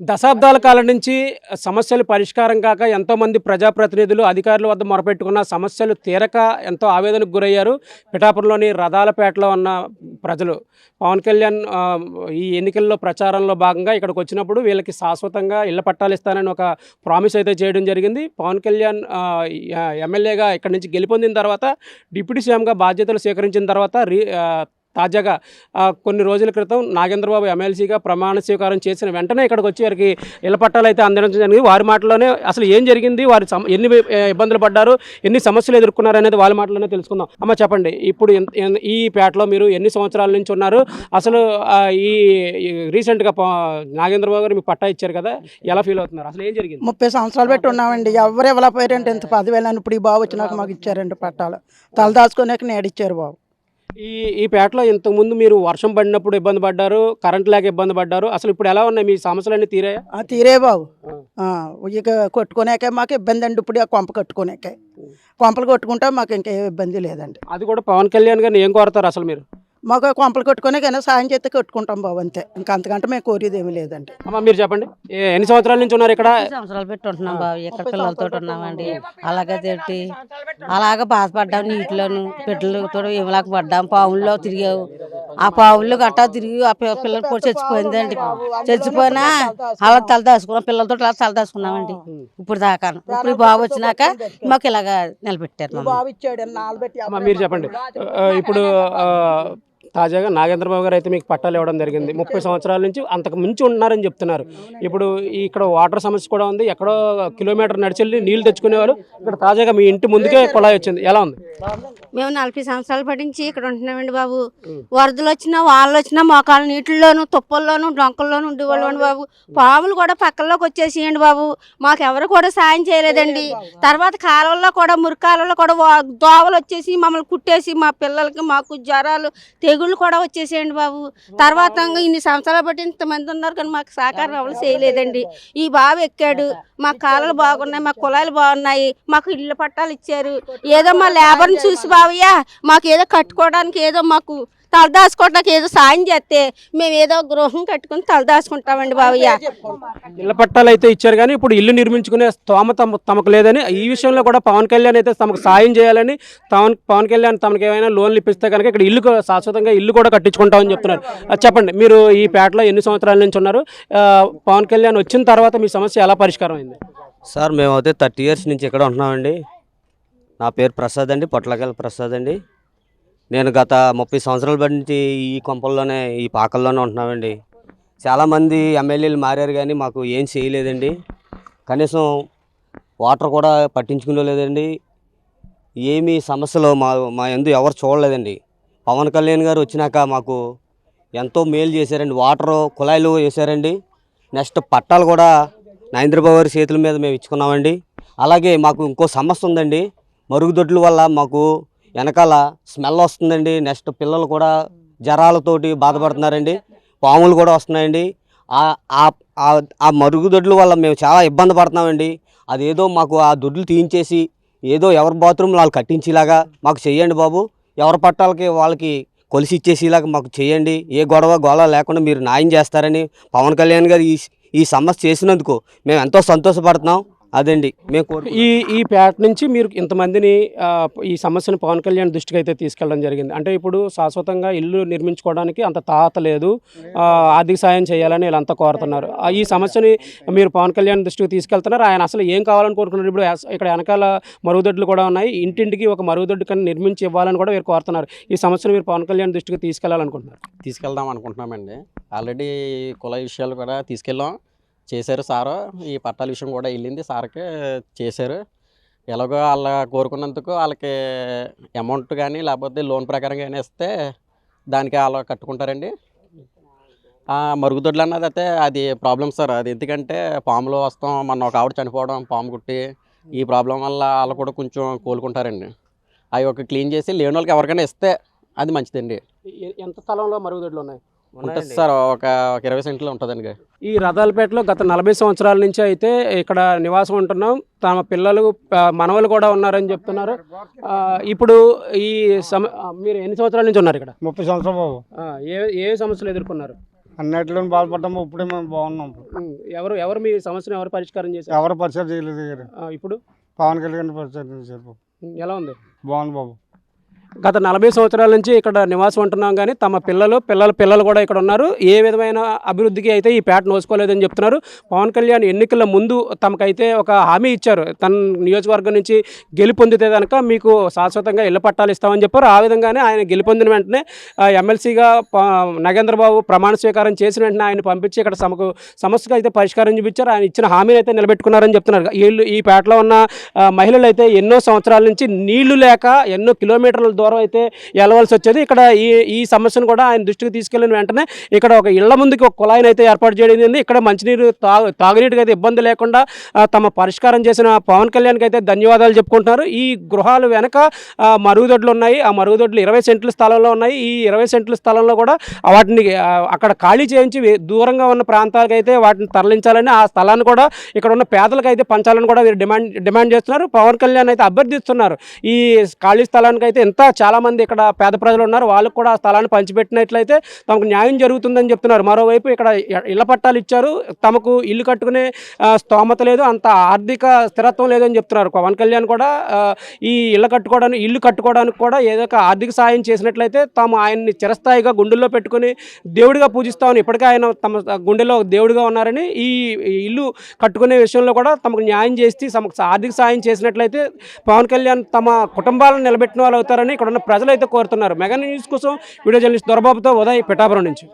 దశాబ్దాల కాలం నుంచి సమస్యలు పరిష్కారం కాక ఎంతోమంది ప్రజాప్రతినిధులు అధికారుల వద్ద మొరపెట్టుకున్న సమస్యలు తీరక ఎంతో ఆవేదనకు గురయ్యారు. పిఠాపురంలోని రథాలపేటలో ఉన్న ప్రజలు పవన్ కళ్యాణ్ ఈ ఎన్నికల్లో ప్రచారంలో భాగంగా ఇక్కడికి వచ్చినప్పుడు వీళ్ళకి శాశ్వతంగా ఇళ్ళ పట్టాలు ఇస్తానని ఒక ప్రామిస్ అయితే చేయడం జరిగింది. పవన్ కళ్యాణ్ ఎమ్మెల్యేగా ఇక్కడి నుంచి గెలుపొందిన తర్వాత డిప్యూటీ సీఎంగా బాధ్యతలు స్వీకరించిన తర్వాత రీ తాజాగా కొన్ని రోజుల క్రితం నాగేంద్రబాబు ఎమ్మెల్సీగా ప్రమాణ స్వీకారం చేసిన వెంటనే ఇక్కడికి వచ్చి వారికి ఇళ్ళ పట్టాలు అయితే అందించడం జరిగింది. వారి మాటలోనే అసలు ఏం జరిగింది? వారు ఎన్ని ఇబ్బందులు పడ్డారు? ఎన్ని సమస్యలు ఎదుర్కొన్నారు అనేది వాళ్ళ మాటలోనే తెలుసుకుందాం. అమ్మ చెప్పండి. ఇప్పుడు ఈ పేటలో మీరు ఎన్ని సంవత్సరాల నుంచి ఉన్నారు? అసలు ఈ రీసెంట్గా నాగేంద్రబాబు గారు మీకు పట్టా ఇచ్చారు కదా? ఎలా ఫీల్ అవుతున్నారు? అసలు ఏం జరిగింది? ముప్పై సంవత్సరాలు పెట్టి ఉన్నామండి. ఎవరు ఇవ్వలేకపోయారంటే ఇంత పదివేలని ఇప్పుడు ఈ బాబు వచ్చినాక మాకు ఇచ్చారండి పట్టాలు. తలదాచుకునేక నేడిచ్చారు బాబు. ఈ ఈ పేటలో ఇంతకుముందు మీరు వర్షం పడినప్పుడు ఇబ్బంది పడ్డారు కరెంట్ లేక ఇబ్బంది పడ్డారు అసలు ఇప్పుడు ఎలా ఉన్నాయి? మీ సమస్యలన్నీ తీరాయా? తీరే బాబు. ఇక కొట్టుకునేకే మాకు ఇబ్బంది అండి ఇప్పుడు ఆ కొంప కట్టుకునేకే. కొంపలు కొట్టుకుంటే మాకు ఇంకే ఇబ్బంది లేదండి. అది కూడా పవన్ కళ్యాణ్ గారిని ఏం కోరతారు అసలు మీరు? మాకు కొంపలు కొట్టుకునే కానీ సాయం చేస్తే కట్టుకుంటాం బాబు అంతే. ఇంకా అంతకంటే మేము కోరేది ఏమీ లేదండి. అమ్మ మీరు చెప్పండి. ఏ- ఎన్ని సంవత్సరాల నుంచి ఉన్నారు ఇక్కడ? సంవత్సరాలు పెట్టి ఉంటున్నాం బాబు. ఇక్కడ పిల్లలతో ఉన్నామండి. అలాగే తిట్టి అలాగ బాధపడ్డాం నీటిలోను. బిడ్డలతో ఇలాగ పడ్డాం పావుల్లో తిరిగావు. ఆ పావుల్లో గట్టా తిరిగి ఆ పి- పిల్లలు కూడా చచ్చిపోయిందండి. చచ్చిపోయినా అలా తల దాచుకున్నాం. పిల్లలతో అలా తల దాచుకున్నామండి. ఇప్పుడు దాకా. ఇప్పుడు ఈ బాబు వచ్చినాక మాకు ఇలాగ నిలబెట్టారు మమ్మల్ని. బాబు ఇచ్చాడు నాలుగు పెట్టి అమ్మ మీరు చెప్పండి. ఆ, ఇప్పుడు ఆ, తాజాగా నాగేంద్రబాబు గారు అయితే మీకు పట్టాలు ఇవ్వడం జరిగింది. ముప్పై సంవత్సరాల నుంచి అంతకు మించి ఉన్నారని చెప్తున్నారు. ఇప్పుడు ఇక్కడ వాటర్ సమస్య కూడా ఉంది. ఎక్కడో కిలోమీటర్ నడిచెళ్ళి నీళ్ళు తెచ్చుకునేవారు. ఇక్కడ తాజాగా మీ ఇంటి ముందుకే కుళాయి వచ్చింది. ఎలా ఉంది? మేము నలభై సంవత్సరాల పాటు నుంచి ఇక్కడ ఉంటున్నామండి బాబు. వరదలు వచ్చినా వాళ్ళు వచ్చినా మోకాలు నీటిల్లోనూ తుప్పల్లోనూ డొంకల్లోనూ ఉండేవాళ్ళండి బాబు. పాములు కూడా పక్కల్లోకి వచ్చేసేయండి బాబు. మాకు ఎవరు కూడా సాయం చేయలేదండి. తర్వాత కాలువల్లో కూడా మురికాలలో కూడా దోవలు వచ్చేసి మమ్మల్ని కుట్టేసి మా పిల్లలకి మాకు జ్వరాలు తెగుళ్ళు కూడా వచ్చేసేయండి బాబు. తర్వాత ఇన్ని సంవత్సరాలు బట్టి ఇంతమంది ఉన్నారు కానీ మాకు సహకారం ఎవరు చేయలేదండి. ఈ బాబు ఎక్కాడు మా కాలువలు బాగున్నాయి మా కులాలు బాగున్నాయి మాకు ఇళ్ళ పట్టాలు ఇచ్చారు. ఏదో మా లేబర్ని చూసి బావయ్య మాకు ఏదో కట్టుకోవడానికి ఏదో మాకు తలదాచుకోవడానికి ఏదో సాయం చేస్తే మేము ఏదో గృహం కట్టుకుని తలదాచుకుంటామండి బావయ్య ఇళ్ళ పట్టాలు అయితే ఇచ్చారు కానీ ఇప్పుడు ఇల్లు నిర్మించుకునే స్తోమత తమ- తమకు లేదని ఈ విషయంలో కూడా పవన్ కళ్యాణ్ అయితే తమకు సాయం చేయాలని పవన్ పవన్ కళ్యాణ్ తమకు ఏమైనా లోన్లు ఇప్పిస్తే కనుక ఇక్కడ ఇల్లు శాశ్వతంగా ఇల్లు కూడా కట్టించుకుంటామని చెప్తున్నారు. చెప్పండి మీరు ఈ పేటలో ఎన్ని సంవత్సరాల నుంచి ఉన్నారు? పవన్ కళ్యాణ్ వచ్చిన తర్వాత మీ సమస్య ఎలా పరిష్కారం అయింది? సార్ మేమైతే థర్టీ ఇయర్స్ నుంచి ఇక్కడ ఉంటున్నామండి. నా పేరు ప్రసాద్ అండి పొట్లకాయల ప్రసాద్ అండి. నేను గత ముప్పై సంవత్సరాల బట్టి నుంచి ఈ కొంపల్లోనే ఈ పాకల్లోనే ఉంటున్నామండి. చాలామంది ఎమ్మెల్యేలు మారారు కానీ మాకు ఏం చేయలేదండి. కనీసం వాటర్ కూడా పట్టించుకునేలేదండి ఏమీ సమస్యలు మా మా ఎందు ఎవరు చూడలేదండి. పవన్ కళ్యాణ్ గారు వచ్చినాక మాకు ఎంతో మేలు చేశారండి. వాటర్ కుళాయిలు వేశారండి. నెక్స్ట్ పట్టాలు కూడా నరేంద్రబాబు గారి చేతుల మీద మేము ఇచ్చుకున్నామండి. అలాగే మాకు ఇంకో సమస్య ఉందండి. మరుగుదొడ్ల వల్ల మాకు వెనకాల స్మెల్ వస్తుందండి. నెక్స్ట్ పిల్లలు కూడా జ్వరాలతోటి బాధపడుతున్నారండి. పాములు కూడా వస్తున్నాయండి. ఆ- మరుగుదొడ్ల వల్ల మేము చాలా ఇబ్బంది పడుతున్నామండి. అదేదో మాకు ఆ దొడ్లు తీయించేసి ఏదో ఎవరి బాత్రూమ్ వాళ్ళు కట్టించేలాగా మాకు చేయండి బాబు. ఎవరి పట్టాలకి వాళ్ళకి కొలిసి ఇచ్చేసేలాగా మాకు చేయండి ఏ గొడవ గొడవ లేకుండా మీరు న్యాయం చేస్తారని పవన్ కళ్యాణ్ గారు ఈ ఈ సమస్య చేసినందుకు మేము ఎంతో సంతోషపడుతున్నాం. అదండి. మేము కోరు ఈ ఈ పేట నుంచి మీరు ఇంతమందిని ఈ సమస్యను పవన్ కళ్యాణ్ దృష్టికి అయితే తీసుకెళ్ళడం జరిగింది. అంటే ఇప్పుడు శాశ్వతంగా ఇల్లు నిర్మించుకోవడానికి అంత తాత లేదు. ఆర్థిక సాయం చేయాలని వీళ్ళంతా కోరుతున్నారు. ఈ సమస్యని మీరు పవన్ కళ్యాణ్ దృష్టికి తీసుకెళ్తున్నారు. ఆయన అసలు ఏం కావాలని కోరుకున్నారు? ఇప్పుడు ఇక్కడ వెనకాల మరుగుదొడ్లు కూడా ఉన్నాయి. ఇంటింటికి ఒక మరుగుదొడ్డు కన్నా నిర్మించి ఇవ్వాలని కూడా మీరు కోరుతున్నారు. ఈ సమస్యను మీరు పవన్ కళ్యాణ్ దృష్టికి తీసుకెళ్ళాలనుకుంటున్నారు. తీసుకెళ్దాం అనుకుంటున్నామండి. ఆల్రెడీ కుల విషయాలు కూడా తీసుకెళ్ళాం. చేశారు సారు. ఈ పట్టాల విషయం కూడా వెళ్ళింది సార్కి చేశారు. ఎలాగో వాళ్ళ కోరుకున్నందుకు వాళ్ళకి అమౌంట్ కానీ లేకపోతే లోన్ ప్రకారం కానీ ఇస్తే దానికి వాళ్ళు కట్టుకుంటారండి. మరుగుదొడ్లు అన్నది అయితే అది ప్రాబ్లం సార్. అది ఎందుకంటే పాములు వస్తాం మొన్న ఒక ఆవిడ చనిపోవడం పాము కుట్టి ఈ ప్రాబ్లం వల్ల వాళ్ళు కూడా కొంచెం కోలుకుంటారండి. అవి ఒక క్లీన్ చేసి లేని వాళ్ళకి ఎవరికైనా ఇస్తే అది మంచిదండి. ఎంత స్థలంలో మరుగుదొడ్లు ఉన్నాయి? ఉంటుంది సార్ ఒక ఒక ఇరవై సెంట్లు ఉంటుందండి. ఈ రథాలపేటలో గత నలభై సంవత్సరాల నుంచి అయితే ఇక్కడ నివాసం ఉంటున్నాం. తమ పిల్లలు మనవలు కూడా ఉన్నారని చెప్తున్నారు. ఇప్పుడు ఈ సమ మీరు ఎన్ని సంవత్సరాల నుంచి ఉన్నారు ఇక్కడ? ముప్పై సంవత్సరం బాబు. ఆ, ఏ ఏ సమస్యలు ఎదుర్కొన్నారు? అన్నిటిలో బాధపడ్డాము ఇప్పుడే మేము బాగున్నాం. ఎవరు ఎవరు మీ సమస్యను ఎవరు పరిష్కారం చేశారు? ఎవరు పరిచయం చేయలేదు ఇప్పుడు? పవన్ కళ్యాణ్ పరిచయం చేశారు ఎలా ఉంది? బాగుంది బాబు. గత నలభై సంవత్సరాల నుంచి ఇక్కడ నివాసం ఉంటున్నాం కానీ తమ పిల్లలు పిల్లల పిల్లలు కూడా ఇక్కడ ఉన్నారు. ఏ విధమైన అభివృద్ధికి అయితే ఈ పేట నోసుకోలేదని చెప్తున్నారు. పవన్ కళ్యాణ్ ఎన్నికల ముందు తమకైతే ఒక హామీ ఇచ్చారు. తన నియోజకవర్గం నుంచి గెలుపొందితే కనుక మీకు శాశ్వతంగా ఇళ్ళ పట్టాలు ఇస్తామని చెప్పారు. ఆ విధంగానే ఆయన గెలుపొందిన వెంటనే ఎమ్మెల్సీగా నగేంద్రబాబు ప్రమాణ స్వీకారం చేసిన వెంటనే ఆయన పంపించి ఇక్కడ సమకు సమస్యకు అయితే పరిష్కారం చూపించారు. ఆయన ఇచ్చిన హామీని అయితే నిలబెట్టుకున్నారని చెప్తున్నారు. వీళ్ళు ఈ పేటలో ఉన్న మహిళలు అయితే ఎన్నో సంవత్సరాల నుంచి నీళ్ళు లేక ఎన్నో కిలోమీటర్ల దూరం అయితే వెళ్ళవలసి వచ్చేది. ఇక్కడ ఈ ఈ సమస్యను కూడా ఆయన దృష్టికి తీసుకెళ్ళిన వెంటనే ఇక్కడ ఒక ఇళ్ళ ముందుకి ఒక కుళాయిని అయితే ఏర్పాటు చేయడం ఇక్కడ మంచినీరు తాగు తాగునీటికి అయితే ఇబ్బంది లేకుండా తమ పరిష్కారం చేసిన పవన్ కళ్యాణ్కి అయితే ధన్యవాదాలు చెప్పుకుంటున్నారు. ఈ గృహాలు వెనక ఆ, మరుగుదొడ్లు ఉన్నాయి. ఆ మరుగుదొడ్లు ఇరవై సెంట్ల స్థలంలో ఉన్నాయి. ఈ ఇరవై సెంట్ల స్థలంలో కూడా వాటిని అక్కడ ఖాళీ చేయించి దూరంగా ఉన్న ప్రాంతాలకు అయితే వాటిని తరలించాలని ఆ స్థలాన్ని కూడా ఇక్కడ ఉన్న పేదలకు అయితే పంచాలని కూడా వీరు డిమాండ్ డిమాండ్ చేస్తున్నారు. పవన్ కళ్యాణ్ అయితే అభ్యర్థిస్తున్నారు. ఈ ఖాళీ స్థలానికి అయితే ఎంత చాలామంది ఇక్కడ పేద ప్రజలు ఉన్నారు. వాళ్ళకు కూడా స్థలాన్ని పంచిపెట్టినట్లయితే తమకు న్యాయం జరుగుతుందని చెప్తున్నారు. మరోవైపు ఇక్కడ ఇళ్ళ పట్టాలు ఇచ్చారు. తమకు ఇల్లు కట్టుకునే స్తోమత లేదు. అంత ఆర్థిక స్థిరత్వం లేదని చెప్తున్నారు. పవన్ కళ్యాణ్ కూడా ఈ ఇళ్ళ కట్టుకోవడానికి ఇల్లు కట్టుకోవడానికి కూడా ఏదో ఒక ఆర్థిక సాయం చేసినట్లయితే తాము ఆయన్ని చిరస్థాయిగా గుండెల్లో పెట్టుకుని దేవుడిగా పూజిస్తామని ఇప్పటికే ఆయన తమ గుండెలో దేవుడిగా ఉన్నారని ఈ ఈ ఇల్లు కట్టుకునే విషయంలో కూడా తమకు న్యాయం చేసి తమకు ఆర్థిక సాయం చేసినట్లయితే పవన్ కళ్యాణ్ తమ కుటుంబాలను నిలబెట్టిన వాళ్ళు అవుతారని ఇక్కడ ఉన్న ప్రజలు అయితే కోరుతున్నారు. మెగా న్యూస్ కోసం వీడియో జర్నలిస్ట్ దొరబాబుతో ఉదయ్ పిఠాపురం నుంచి.